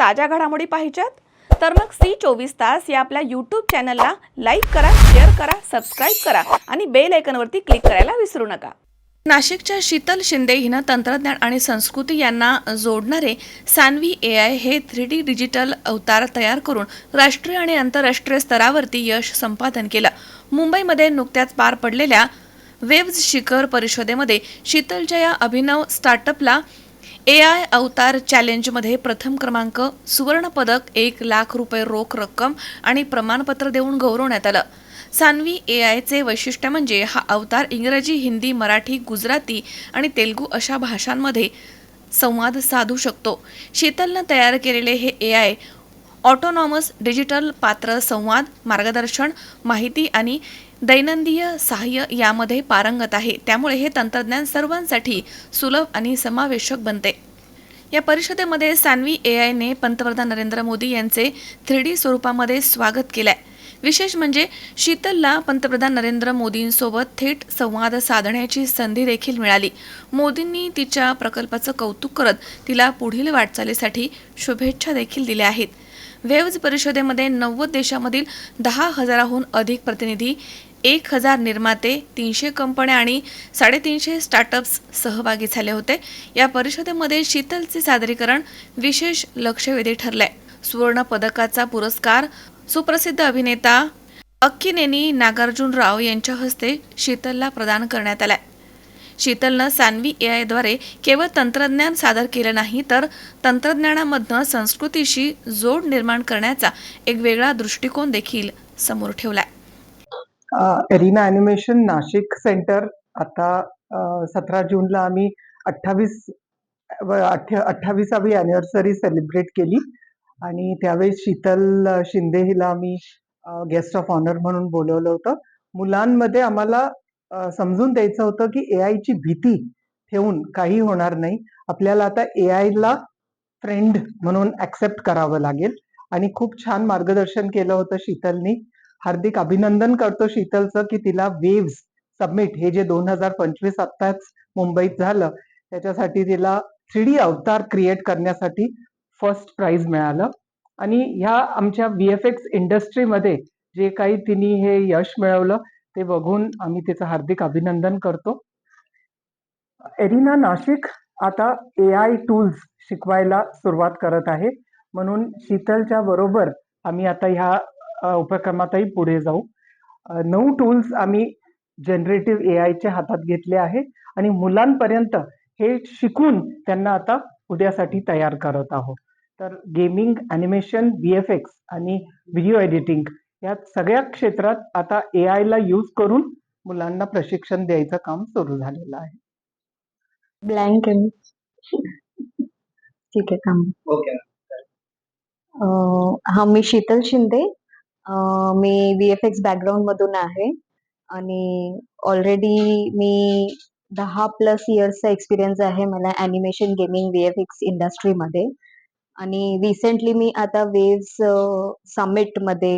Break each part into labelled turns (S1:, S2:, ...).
S1: ताज्या घडामोडी पाहिजेत? तर मग सी चोवीस तास या आपल्या यूट्यूब चॅनलला लाईक करा शेअर करा सबस्क्राईब करा आणि बेल आयकनवरती क्लिक करायला विसरू नका. नाशिकच्या शीतल शिंदे हिनं तंत्रज्ञान आणि संस्कृती यांना जोडणारे सान्वी ए आय हे थ्री डी डिजिटल अवतार तयार करून राष्ट्रीय आणि आंतरराष्ट्रीय स्तरावरती यश संपादन केलं. मुंबईमध्ये नुकत्याच पार पडलेल्या वेव्ज शिखर परिषदेमध्ये शीतलच्या या अभिनव स्टार्टअपला ए आय अवतार चॅलेंजमध्ये प्रथम क्रमांक सुवर्णपदक एक लाख रुपये रोख रक्कम आणि प्रमाणपत्र देऊन गौरवण्यात आलं. सान्वी ए आयचे वैशिष्ट्य म्हणजे हा अवतार इंग्रजी हिंदी मराठी गुजराती आणि तेलगू अशा भाषांमध्ये संवाद साधू शकतो. शीतलनं तयार केलेले हे ए आय ऑटोनॉमस डिजिटल पात्र संवाद मार्गदर्शन माहिती आणि दैनंदिय सहाय्य यामध्ये पारंगत आहे. त्यामुळे हे तंत्रज्ञान सर्वांसाठी सुलभ आणि समावेशक बनते. या परिषदेमध्ये सान्वी ए आयने पंतप्रधान नरेंद्र मोदी यांचे थ्री डी स्वरूपामध्ये स्वागत केलंय. विशेष म्हणजे शीतलला पंतप्रधान नरेंद्र मोदींसोबत थेट संवाद साधण्याची संधी देखील मिळाली. मोदींनी तिच्या प्रकल्पाचं कौतुक करत तिला पुढील वाटचालीसाठी शुभेच्छा देखील दिल्या आहेत. वेव्ज परिषदेमध्ये नव्वद देशामधील दहा हजाराहून अधिक प्रतिनिधी एक हजार निर्माते तीनशे कंपन्या आणि साडेतीनशे स्टार्टअप्स सहभागी झाले होते. या परिषदेमध्ये शीतलचे सादरीकरण विशेष लक्षवेधी ठरलंय. सुवर्ण पदकाचा पुरस्कार सुप्रसिद्ध अभिनेता अक्किनेनी नागार्जुन राव यांच्या हस्ते शीतलला प्रदान करण्यात आलाय. शीतलनं सानवी ए आयद्वारे केवळ तंत्रज्ञान सादर केलं नाही तर तंत्रज्ञानामधनं संस्कृतीशी जोड निर्माण करण्याचा एक वेगळा दृष्टिकोन देखील समोर ठेवलाय.
S2: एरिना ॲनिमेशन नाशिक सेंटर आता सतरा जूनला आम्ही अठ्ठावीस अठ्ठावीसावी अॅनिव्हर्सरी सेलिब्रेट केली. आणि त्यावेळेस शीतल शिंदे हिला आम्ही गेस्ट ऑफ ऑनर म्हणून बोलवलं होतं. मुलांमध्ये आम्हाला समजून द्यायचं होतं की ए आयची भीती ठेवून काही होणार नाही. आपल्याला आता ए आयला फ्रेंड म्हणून ऍक्सेप्ट करावं लागेल. आणि खूप छान मार्गदर्शन केलं होतं शीतलनी. हार्दिक अभिनंदन करतो शीतलचं की तिला वेव्स सबमिट हे जे दोन हजार पंचवीस आत्ताच मुंबईत झालं त्याच्यासाठी तिला थ्री डी अवतार क्रिएट करण्यासाठी फर्स्ट प्राइज मिळालं. आणि ह्या आमच्या व्ही एफ एक्स इंडस्ट्रीमध्ये जे काही तिने हे यश मिळवलं ते बघून आम्ही त्याचं हार्दिक अभिनंदन करतो. एरिना नाशिक आता ए आय टूल्स शिकवायला सुरुवात करत आहे. म्हणून शीतलच्या बरोबर आम्ही आता ह्या उपक्रमातही पुढे जाऊ. नऊ टूल्स आम्ही जनरेटिव्ह ए आयच्या हातात घेतले आहे आणि मुलांपर्यंत हे शिकून त्यांना आता उद्यासाठी तयार करत आहोत. तर gaming animation V F X आणि व्हिडिओ एडिटिंग या सगळ्या क्षेत्रात आता ए आयला यूज करून मुलांना प्रशिक्षण द्यायचं काम सुरू झालेलं आहे.
S3: ब्लँक. ठीक आहे थांब.
S4: ओके
S3: अं, हा मी शीतल शिंदे. मी व्ही एफ एक्स बॅकग्राऊंड मधून आहे. आणि ऑलरेडी मी दहा प्लस इयर्सचा एक्सपिरियन्स आहे मला animation gaming V F X इंडस्ट्रीमध्ये आणि रिसेंटली मी आता वेव्स समिटमध्ये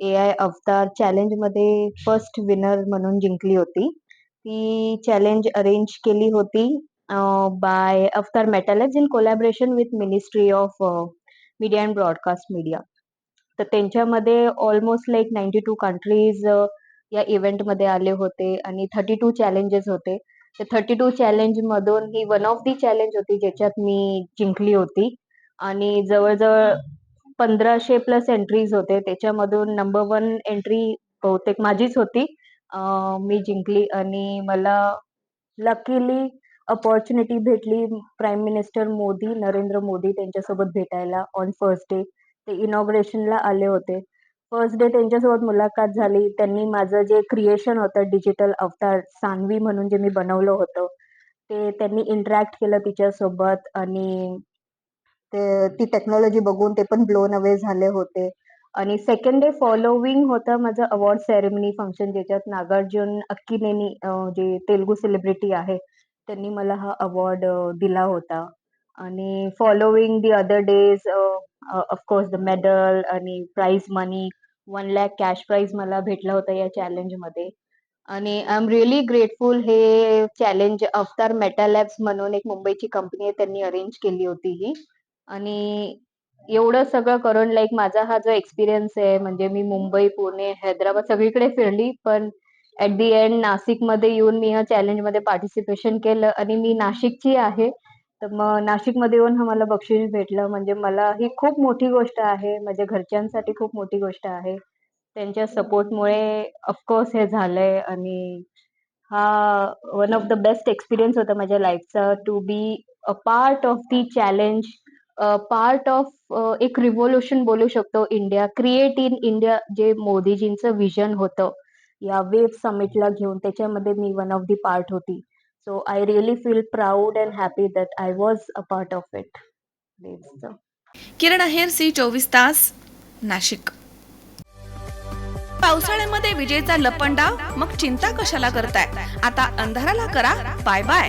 S3: ए आय अवतार चॅलेंजमध्ये फर्स्ट विनर म्हणून जिंकली होती. ती चॅलेंज अरेंज केली होती by Avatar Metalabs in collaboration with ministry of media and broadcast media तर त्यांच्यामध्ये almost like ninety two countries या इव्हेंटमध्ये आले होते आणि थर्टी टू चॅलेंजेस होते. तर थर्टी टू चॅलेंज मधून ही वन ऑफ दी चॅलेंज होती ज्याच्यात मी जिंकली होती. आणि जवळजवळ पंधराशे प्लस एंट्रीज होते. त्याच्यामधून नंबर वन एंट्री बहुतेक माझीच होती. अं, मी जिंकली आणि मला लकीली अपॉर्च्युनिटी भेटली प्राईम मिनिस्टर मोदी नरेंद्र मोदी त्यांच्यासोबत भेटायला ऑन फर्स्ट डे ते इनॉग्रेशनला आले होते. फर्स्ट डे त्यांच्यासोबत मुलाखत झाली. त्यांनी माझं जे क्रिएशन होतं डिजिटल अवतार सान्वी म्हणून जे मी बनवलं होतं ते त्यांनी इंटरॅक्ट केलं तिच्यासोबत आणि ते ती टेक्नॉलॉजी बघून ते पण ब्लोन अवे झाले होते. आणि सेकंड डे फॉलोविंग होतं माझं अवॉर्ड सेरेमनी फंक्शन ज्याच्यात नागार्जुन अक्किनेनी जे तेलगू सेलिब्रिटी आहे त्यांनी मला हा अवॉर्ड दिला होता. आणि following the other days of course the medal आणि prize money one lakh cash prize मला भेटला होता या चॅलेंजमध्ये आणि आय एम रिअली ग्रेटफुल हे चॅलेंज अवतार मेटा लॅब्स म्हणून एक मुंबईची कंपनी आहे त्यांनी अरेंज केली होती ही. आणि एवढं सगळं करून लाईक माझा हा जो एक्सपिरियन्स आहे म्हणजे मी मुंबई पुणे हैदराबाद सगळीकडे फिरली पण ऍट दी एंड नाशिकमध्ये येऊन मी या चॅलेंजमध्ये पार्टिसिपेशन केलं आणि मी नाशिकची आहे. तर मग नाशिकमध्ये येऊन हा मला बक्षीस भेटलं. म्हणजे मला ही खूप मोठी गोष्ट आहे. माझ्या घरच्यांसाठी खूप मोठी गोष्ट आहे. त्यांच्या सपोर्टमुळे ऑफकोर्स हे झालंय आणि हा one of the best experience होता माझ्या लाईफचा to be a part of the challenge part of एक रिव्होल्युशन बोलू शकतो इंडिया क्रिएट इन इंडिया जे मोदीजींचं विजन होतं. या वेब समिटला घेऊन त्याच्यामध्ये मी वन ऑफ दी पार्ट होती. So I really feel proud and happy that I was a part of it
S1: Kiran Aher C चोवीस तास नाशिक. पावसाळ्यामध्ये विजेचा लपंडाव मग चिंता कशाला करताय? आता अंधाराला करा बाय बाय